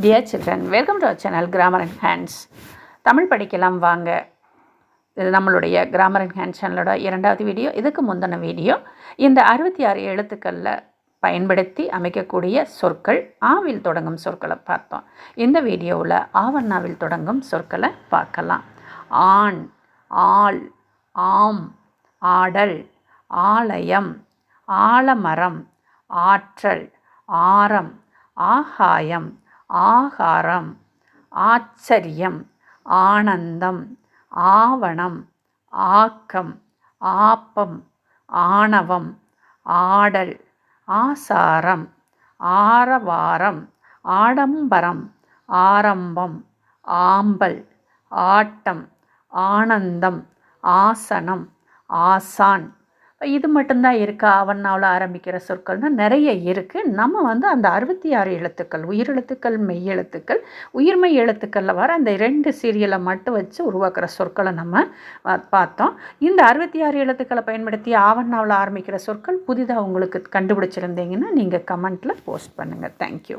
Dear children welcome to our channel grammar and hands Tamil படிக்கலாம் வாங்க. இது நம்மளுடைய கிராமர் அண்ட் ஹேண்ட் சேனலோட இரண்டாவது வீடியோ. இதுக்கு முந்தின வீடியோ. இந்த அறுபத்தி ஆறு எழுத்துக்களில் பயன்படுத்தி அமைக்கக்கூடிய சொற்கள் ஆவில் தொடங்கும் சொற்களை பார்த்தோம். இந்த வீடியோவில் ஆவண்ணாவில் தொடங்கும் சொற்களை பார்க்கலாம். ஆண் ஆள் ஆம் ஆடல் ஆலயம் ஆலமரம் ஆற்றல் ஆரம் ஆகாயம் ஆகாரம் ஆச்சரியம் ஆனந்தம் ஆவணம் ஆக்கம் ஆப்பம் ஆணவம் ஆடல் ஆசாரம் ஆரவாரம் ஆடம்பரம் ஆரம்பம் ஆம்பல் ஆட்டம் ஆனந்தம் ஆசனம் ஆசான். இது மட்டும்தான் இருக்கா? அவண்ணாவில் ஆரம்பிக்கிற சொற்கள்னு நிறைய இருக்குது நம்ம வந்து அந்த அறுபத்தி ஆறு எழுத்துக்கள் உயிரெழுத்துக்கள் மெய்யெழுத்துக்கள் உயிர்மை எழுத்துக்களில் வர அந்த ரெண்டு சீரியலை மட்டும் வச்சு உருவாக்குற சொற்களை நம்ம பார்த்தோம். இந்த அறுபத்தி ஆறு எழுத்துக்களை பயன்படுத்தி ஆவண்ணாவில் ஆரம்பிக்கிற சொற்கள் புதிதாக உங்களுக்கு கண்டுபிடிச்சிருந்தீங்கன்னா நீங்கள் கமெண்ட்டில் போஸ்ட் பண்ணுங்கள் தேங்க்யூ